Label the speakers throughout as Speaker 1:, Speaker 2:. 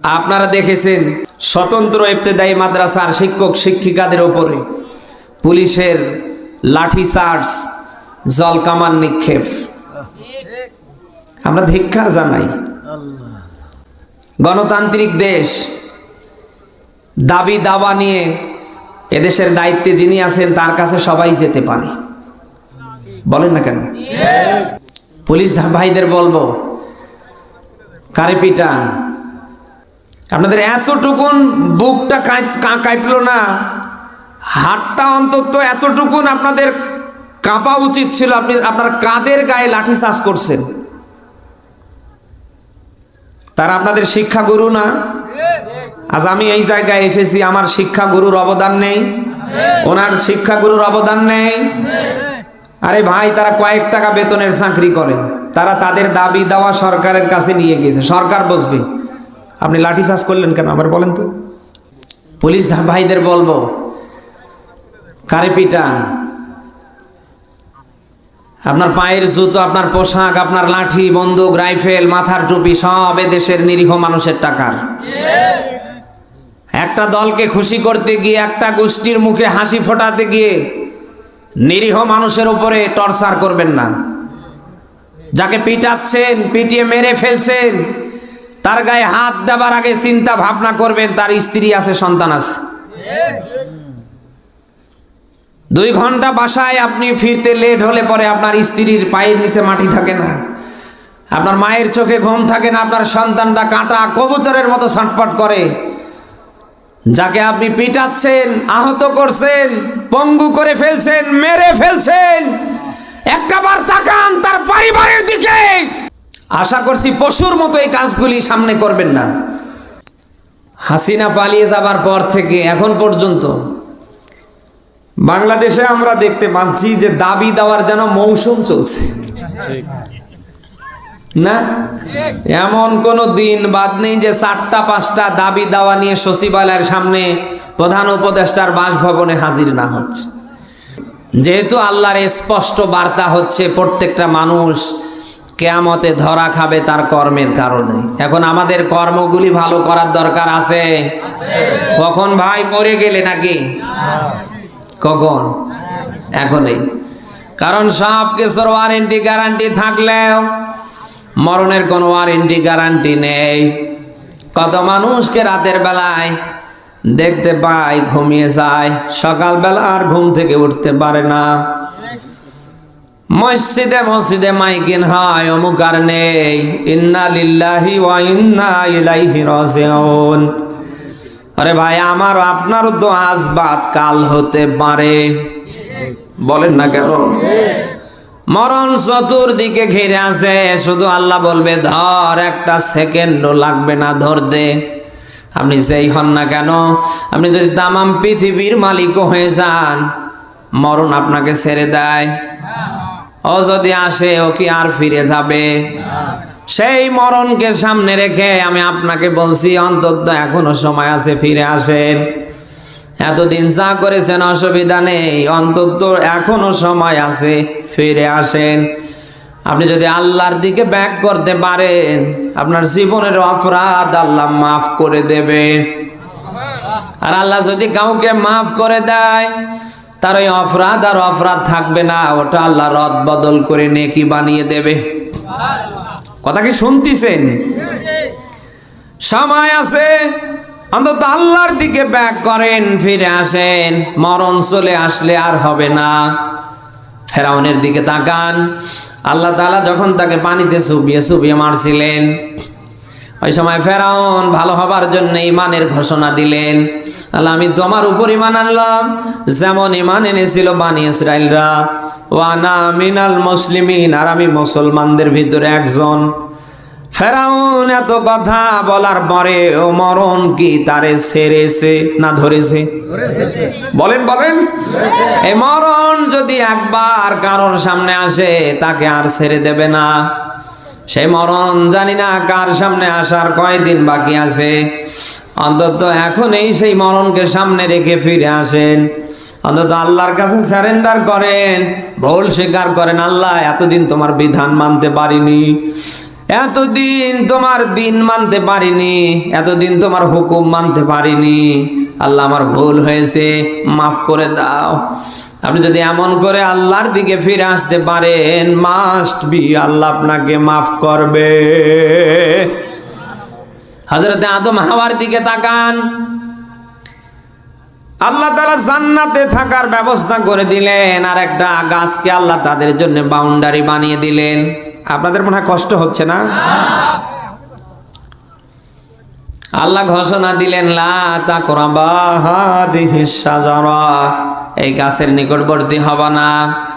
Speaker 1: আপনারা দেখেছেন স্বতন্ত্র ইবতেদায়ী মাদ্রাসার শিক্ষক শিক্ষিকাদের ওপরে পুলিশের লাঠি চার্জ জল কামান নিক্ষেপ। আমরা ধিক্ষার জানাই। গণতান্ত্রিক দেশ দাবি দাবা নিয়ে এদেশের দায়িত্বে যিনি আছেন তার কাছে সবাই যেতে পারে। বলেন না কেন? পুলিশ ভাইদের বলব কারে পিটান? আপনাদের এতটুকুন বুকটা কাঁপল না। হাতটা অন্তত এতটুকুন আপনাদের কাঁপা উচিত ছিল। আপনি, আপনার কাদের গায়ে লাঠি চাষ করছেন। তারা আপনাদের শিক্ষাগুরু না। আজ আমি এই জায়গায় এসেছি। আমার শিক্ষাগুরুর অবদান নেই। ওনার শিক্ষাগুরুর অবদান নেই। আরে ভাই, তারা কয়েক টাকা বেতনের চাকরি করে। তারা তাদের দাবি দেওয়া সরকারের কাছে নিয়ে গিয়েছে। সরকার বসবে। আপনি লাঠি চাষ করলেন কেন? আমার বলেন তো। পুলিশ ভাইদের বলব, কারে পিটান? আপনার পায়ের জুতো, আপনার পোশাক, আপনার লাঠি, বন্দুক, রাইফেল, মাথার টুপি, সব দেশের নিরীহ মানুষের টাকার। একটা দলকে খুশি করতে গিয়ে, একটা গোষ্ঠীর মুখে হাসি ফোটাতে গিয়ে নিরীহ মানুষের উপরে টর্চার করবেন না। যাকে পিটাচ্ছেন, পিটিয়ে মেরে ফেলছেন তার গায়ে হাত দেবার আগে চিন্তা ভাবনা করবেন, তার স্ত্রী আছে, সন্তান আছে। দুই ঘণ্টা বাসায় আপনি ফিরতে লেট হলে পরে আপনার স্ত্রীর পায়ের নিচে মাটি থাকে না। আপনার মায়ের চোখে ঘুম থাকে না, আপনার সন্তানটা কাঁটা কবুতরের মতো ছটপট করে। যাকে আপনি পিটাচ্ছেন, আহত করছেন, পঙ্গু করে ফেলছেন, মেরে ফেলছেন, একবার তাকান তার পরিবারের দিকে। আশা করছি পশুর মতো এই কাজগুলি সামনে করবেন না। হাসিনা পালিয়ে যাবার পর থেকে এখন পর্যন্ত বাংলাদেশে আমরা দেখতে পাচ্ছি যে দাবি দেওয়ার যেন মৌসুম চলছে। না? এমন কোন দিন বাদ নেই যে চারটা, পাঁচটা দাবি দেওয়া নিয়ে সচিবালয়ের সামনে প্রধান উপদেষ্টার বাসভবনে হাজির না হচ্ছে। যেহেতু আল্লাহর স্পষ্ট বার্তা হচ্ছে প্রত্যেকটা মানুষ কেয়ামতে ধরা খাবে তার কর্মের কারণে। এখন আমাদের কর্মগুলি ভালো করার দরকার আছে? কখন ভাই মরে গেলে নাকি? কখন? এখনই। কারণ সব কিছুর ওয়ারেন্টি গ্যারান্টি থাকলেও মরণের কোনো ওয়ারেন্টি গ্যারান্টি নেই। কত মানুষকে রাতের বেলায় দেখতে পায়, ঘুমিয়ে যায়, সকালবেলা আর ঘুম থেকে উঠতে পারে না। মসজিদে মসজিদে মাইকিন হয়, অমুক আর নেই। ইন্না লিল্লাহি ওয়া ইন্না ইলাইহি রাজিউন। আরে ভাই, আমার আপনারও তো আজ বাদ কাল হতে পারে। বলেন না কেন? মরণ চতুর্দিকে ঘিরে আছে, শুধু আল্লাহ বলবে, ধর, একটা সেকেন্ডও লাগবে না ধর দে আপনি যেই হন না কেন? আপনি যদি তামাম পৃথিবীর মালিকও হয়ে যান, মরণ আপনাকে ছেড়ে দেয়। ও যদি আসে, ও কি আর ফিরে যাবে? সেই মরণকে সামনে রেখে আমি আপনাকে বলছি, অন্তত এখনও সময় আছে, ফিরে আসেন। এতদিন যা করেছেন অসুবিধা নেই, অন্তত এখনও সময় আছে, ফিরে আসেন। আপনি যদি আল্লাহর দিকে ব্যাক করতে পারেন, আপনার জীবনের অপরাধ আল্লাহ মাফ করে দেবে। আর আল্লাহ যদি কাউকে মাফ করে দেয় তার ওই অপরাধ আর অপরাধ থাকবে না, ওটা আল্লাহ রদ বদল করে নেকি বানিয়ে দেবে। কথা কি শুনতেছেন? সময় আছে, অন্তত আল্লাহর দিকে ব্যাক করেন, ফিরে আসেন, মরণ চলে আসলে আর হবে না। ফেরাউনের দিকে তাকান, আল্লাহ তালা যখন তাকে পানিতে চুবিয়ে চুবিয়ে মারছিলেন ওই সময় ফেরাউন ভালো হবার জন্য ইমানের ঘোষণা দিলেন। আল্লাহ, আমি তোমার উপর ইমান আনলাম। যেমন ইমান এনেছিল বানি ইসরায়েলরা ওয়ানা মিনাল মুসলিমিন, আর আমি মুসলমানদের ভিতরে একজন। ফেরাউন এত কথা বলার পরে ও মরণ কি তারে সেরেছে না ধরেছে? বলেন বলেন। এই মরণ যদি একবার কারোর সামনে আসে, তাকে আর ছেড়ে দেবে না। সেই মরণ জানি না কার সামনে আসার কয়দিন বাকি আছে। অন্তত এখন এই সেই মরণকে সামনে রেখে ফিরে আসেন। অন্তত আল্লাহর কাছে স্যারেন্ডার করেন। ভুল স্বীকার করেন, আল্লাহ, এতদিন তোমার বিধান মানতে পারিনি। এতদিন তোমার দিন মানতে পারিনি, এতদিন তোমার হুকুম মানতে পারিনি। আল্লাহ আমার ভুল হয়েছে, মাফ করে দাও। আপনি যদি এমন করে আল্লাহর দিকে ফিরে আসতে পারেন মাস্ট বি আল্লাহ আপনাকে মাফ করবে। হজরতে আদম হাওয়ার দিকে তাকান। আল্লাহ তালা জান্নাতে থাকার ব্যবস্থা করে দিলেন, আর একটা গাছকে আল্লাহ তাদের জন্য বাউন্ডারি বানিয়ে দিলেন। আপনাদের মনে হয় কষ্ট হচ্ছে না? আল্লাহ ঘোষণা দিলেন এই গাছের নিকটবর্তী হবে না।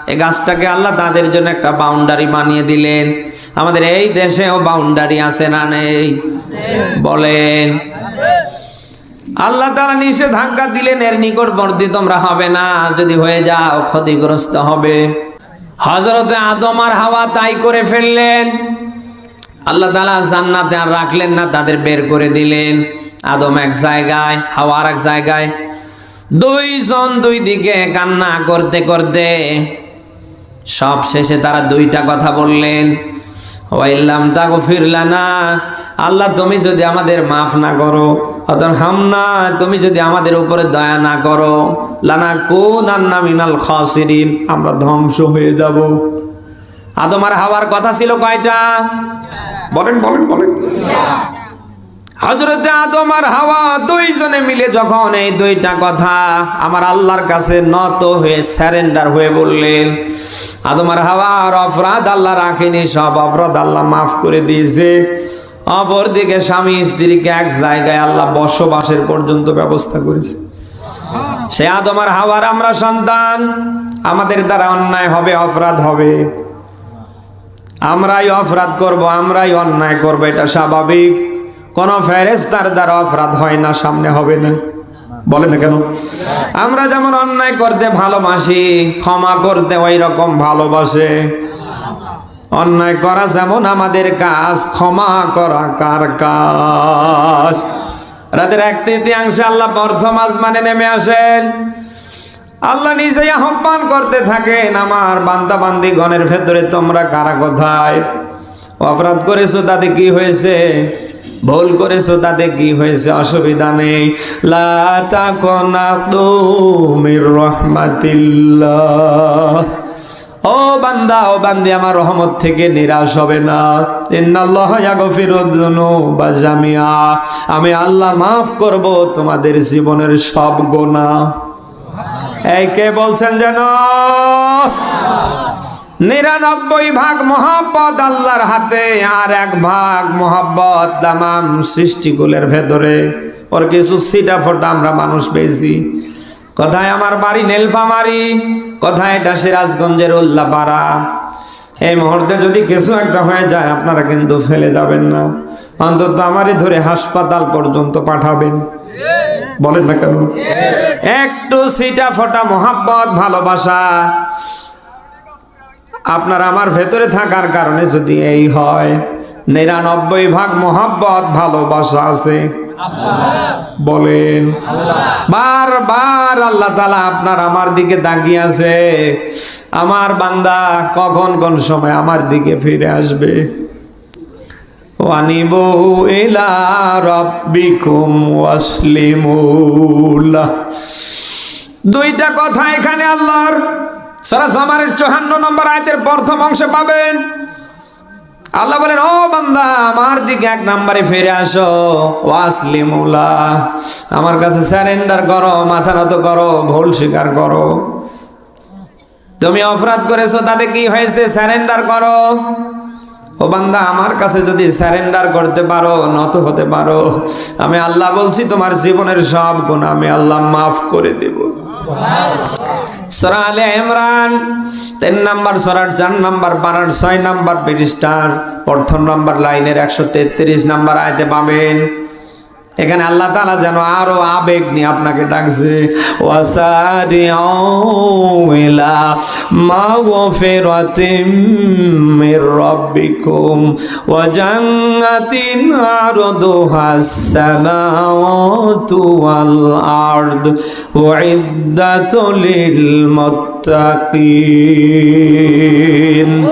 Speaker 1: এই গাছটাকে আল্লাহ তাদের জন্য একটা বাউন্ডারি বানিয়ে দিলেন। আমাদের এই দেশেও বাউন্ডারি আছে না নেই? বলেন। আল্লাহ তালা নিষেধাজ্ঞা দিলেন, এর নিকটবর্তী তোমরা হবে না। যদি হয়ে যাও, ক্ষতিগ্রস্ত হবে। হজরতে আদম আর হাওয়া তাই করে ফেললেন। আল্লাহ তালা জান্নাতে আর রাখলেন না, তাদের বের করে দিলেন। আদম এক জায়গায়, হাওয়া আর এক জায়গায়। দুইজন দুই দিকে কান্না করতে করতে সব শেষে তারা দুইটা কথা বললেন। ওয়াইল্লাম তাকে ফিরলানা আল্লাহ, তুমি যদি আমাদের মাফ না করো অতন হামনা, তুমি যদি আমাদের উপরে দয়া না করো, লানা কোন আন্না মিনাল খাসিরিন, আমরা ধ্বংস হয়ে যাব। আদমার হাওয়ার কথা ছিল কয়টা? বলেন বলেন বলেন। হজরতে আদম আর হাওয়া দুইজনে মিলে যখন এই দুইটা কথা আমার আল্লাহর কাছে নত হয়ে স্যারেন্ডার হয়ে বললেন, আদম আর হাওয়ার অপরাধ আল্লাহ রাখেনি, সব অপরাধ আল্লাহ মাফ করে দিয়েছে। অপরদিকে স্বামী স্ত্রীকে এক জায়গায় আল্লাহ বসবাসের পর্যন্ত ব্যবস্থা করেছে। সে আদম আর হাওয়ার আমরা সন্তান, আমাদের দ্বারা অন্যায় হবে, অপরাধ হবে। আমরাই অপরাধ করব, আমরাই অন্যায় করব, এটা স্বাভাবিক। কোন ফেরেস্তার দ্বারা অপরাধ হয় না, সামনে হবে না। বলে না কেন? আমরা যেমন অন্যায় করতে ভালোবাসি, ক্ষমা করতে ওই রকম ভালোবাসে। অন্যায় করা যেমন আমাদের কাজ, ক্ষমা করা কার কাজ? রাতের এক তৃতীয়াংশে আল্লাহ প্রথম আসমানে নেমে আসেন। আল্লাহ নিজেই আহ্বান করতে থাকেন, আমার বান্দা বান্দি গণের ভেতরে তোমরা কারা কোথায়? অপরাধ করেছ, তাতে কি হয়েছে? ভুল করেছ, তাতে কি হয়েছে? অসুবিধা নেই। লাতা কনা তুমির রহমাতিল্লাহ। ও বান্দা, ও বান্দি, আমার রহমত থেকে নিরাশ হবে না। আমি আল্লাহ মাফ করব তোমাদের জীবনের সব গোনা এই কে বলছেন যেন? নিরানব্বই ভাগ মোহাব্বত আল্লাহর হাতে আর এক ভাগ মহাব্বত তামাম সৃষ্টিকুলের ভেতরে। ওর কিছু সিটা ফোটা আমরা মানুষ পেয়েছি। কোথায় আমার বাড়ি নীলফামারি, কোথায় এটা সিরাজগঞ্জের উল্লাপাড়া। এই মুহূর্তে যদি কিছু একটা হয়ে যায়, আপনারা কিন্তু ফেলে যাবেন না। অন্তত আমারই ধরে হাসপাতাল পর্যন্ত পাঠাবেন। বলেন না কেন? একটু সিটা ফোটা মোহাব্বত, ভালোবাসা। আপনার আমার ভেতরে থাকার কারণে যদি এই হয়। নিরানব্বই ভাগ মোহাব্বত ভালোবাসা আছে। বলেন, বারবার আল্লাহ তালা আপনার আমার দিকে তাকিয়ে আছে। আমার বান্দা কখন কোন সময় আমার দিকে ফিরে আসবে? ওয়ানিবু ইলা দুইটা কথা এখানে আল্লাহর। সারা জামারের চৌহান্ন নম্বর আয়তের প্রথম অংশে পাবেন। আল্লাহ বলেন, ও বান্দা, আমার দিকে এক নম্বরে ফিরে আসো। ওয়াসলিমুলা, আমার কাছে স্যারেন্ডার করো, মাথা নত করো, ভুল স্বীকার করো। তুমি অপরাধ করেছ, তাতে কি হয়েছে? স্যারেন্ডার করো। ও বান্দা, আমার কাছে যদি স্যারেন্ডার করতে পারো, নত হতে পারো। আমি আল্লাহ বলছি, তোমার জীবনের সব গুণ আমি আল্লাহ মাফ করে দেব। সরা আলে ইমরান, তিন নাম্বার সরার চার নাম্বার বানার ছয় নাম্বার ব্রিটিশটার প্রথম নাম্বার লাইনের একশো তেত্রিশ নাম্বার আয়তে পাবেন। এখানে আল্লাহ তালা যেন আরও আবেগ নিয়ে আপনাকে ডাকছে মুত্তাকিন।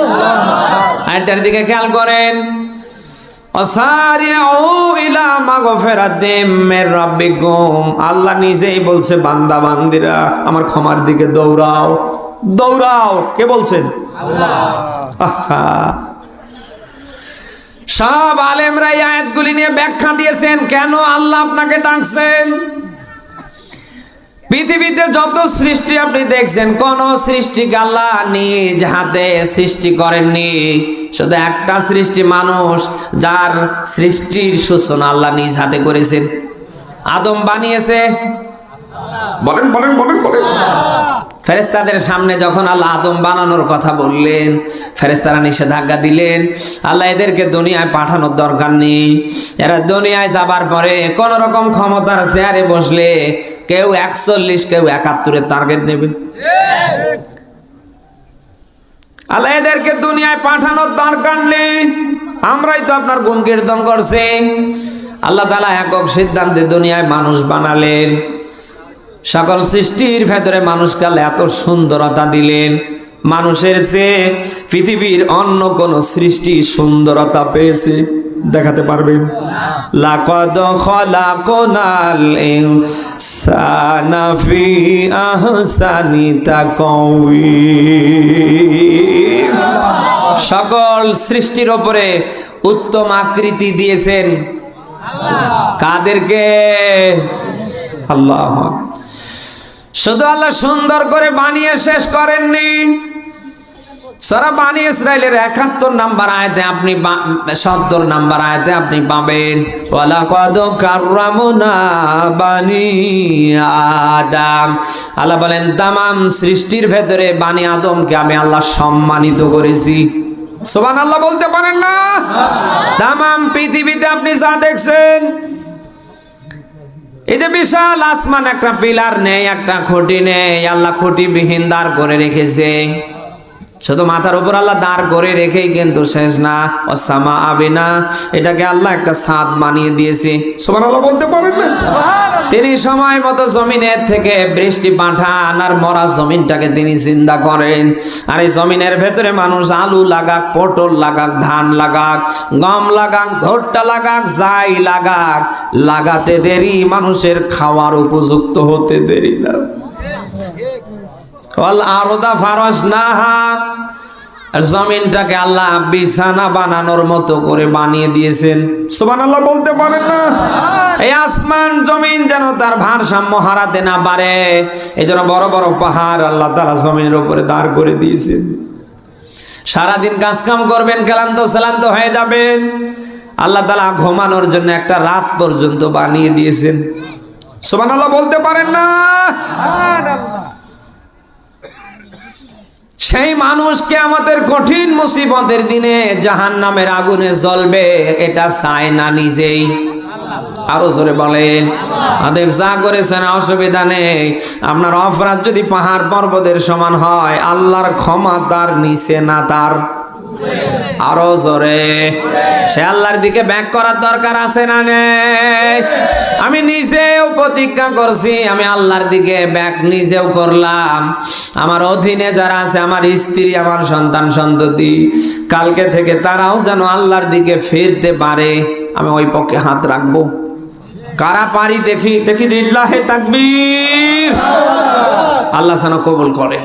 Speaker 1: দিকে খেয়াল করেন অসারিউ ইলা মাগফিরাতিম মির রাব্বিকুম আল্লাহ নিজেই বলছে বান্দা বান্দিরা আমার ক্ষমার দিকে দৌড়াও। দৌড়াও। কে বলছেন? সব আলেমরা এই আয়াতগুলি নিয়ে ব্যাখ্যা দিয়েছেন কেন আল্লাহ আপনাকে ডাকছেন? পৃথিবীতে যত সৃষ্টি আপনি দেখছেন কোন সৃষ্টিকে আল্লাহ নিজ হাতে সৃষ্টি করেননি। শুধু একটা সৃষ্টি মানুষ, যার সৃষ্টির সূচনা আল্লাহ নিজ হাতে করেছেন। আদম বানিয়েছে। বলেন বলেন বলেন বলেন। ফেরেস্তাদের সামনে যখন আল্লাহ আদম বানানোর কথা বললেন ফেরেস্তারা নিষেধাজ্ঞা দিলেন, আল্লাহ এদেরকে দুনিয়ায় পাঠানোর দরকার নেই। এরা দুনিয়ায় যাবার পরে কোন রকম ক্ষমতার চেয়ারে বসলে কেউ একচল্লিশ, কেউ একাত্তরের টার্গেট নেবে। আল্লাহ এদেরকে দুনিয়ায় পাঠানোর দরকার নেই। আমরাই তো আপনার গুণ কীর্তন করছি। আল্লাহ তালা একক সিদ্ধান্তে দুনিয়ায় মানুষ বানালেন। সকল সৃষ্টির ভেতরে মানুষকে এত সুন্দরতা দিলেন। মানুষের চেয়ে পৃথিবীর অন্য কোন সৃষ্টি সুন্দরতা পেয়েছে। দেখাতে তাকওয়িম সকল সৃষ্টির ওপরে উত্তম আকৃতি দিয়েছেন। কাদেরকে? আল্লাহ শুধু আল্লাহ সুন্দর করে বানিয়ে শেষ করেননি। সারা বানি ইসরায়েলের একাত্তর নাম্বার আয়তে আপনি সত্তর নাম্বার আয়তে আপনি পাবেন। আল্লাহ বলেন, তামাম সৃষ্টির ভেতরে বানি আদমকে আমি আল্লাহ সম্মানিত করেছি। সোবান আল্লাহ বলতে পারেন না? তামাম পৃথিবীতে আপনি যা দেখছেন, এই যে বিশাল আসমান, একটা পিলার নেই, একটা খুঁটি নেই, আল্লাহ খুঁটি বিহীন দাঁড় করে রেখেছে। শুধু মাথার উপর আল্লাহ দাঁড় করে রেখেই কিন্তু শেষ না। অসামা আবিনা এটাকে আল্লাহ একটা ছাদ বানিয়ে দিয়েছে। সবার আল্লাহ বলতে পারেন না? তিনি সময় মতো জমিনের থেকে বৃষ্টি পাঠান আর মরা জমিনটাকে তিনি চিন্তা করেন। আর এই জমিনের ভেতরে মানুষ আলু লাগাক পটল লাগাক ধান লাগাক গম লাগাক ভুট্টা লাগাক যাই লাগাক লাগাতে দেরি মানুষের খাওয়ার উপযুক্ত হতে দেরি না। জমিনটাকে আল্লাহ বিছানা বানানোর মতো করে বানিয়ে দিয়েছেন। সুবান আল্লাহ বলতে পারেন না? এই আসমান জমিন যেন তার ভারসাম্য হারাতে না পারে। এই জন্য বড় বড় পাহাড় আল্লাহ তারা জমিনের উপরে দাঁড় করে দিয়েছেন। সারাদিন কাজ কাম করবেন, ক্লান্ত শ্রান্ত হয়ে যাবেন। আল্লাহ তালা ঘুমানোর জন্য একটা রাত পর্যন্ত বানিয়ে দিয়েছেন। সুবান আল্লাহ বলতে পারেন না? সেই মানুষকে আমাদের কঠিন মুসিবতের দিনে জাহান নামের আগুনে জ্বলবে, এটা চায় না নিজেই। আরও জোরে বলেন, আদেব যা করেছেন, অসুবিধা নেই। আপনার অপরাধ যদি পাহাড় পর্বতের সমান হয়, আল্লাহর ক্ষমা তার নিচে না তার। আরও জোরে। সে আল্লাহর দিকে ব্যাক করার দরকার আছে না নেই? আমি নিজেও প্রতিজ্ঞা করছি, আমি আল্লাহর দিকে ব্যাক নিজেও করলাম। আমার অধীনে যারা আছে, আমার স্ত্রী, আমার সন্তান, সন্ততি, কালকে থেকে তারাও যেন আল্লাহর দিকে ফিরতে পারে। আমি ওই পক্ষে হাত রাখব। কারা পারি দেখি দেখি দিল্লাহে তাকবীর। আল্লাহ যেন কবুল করে।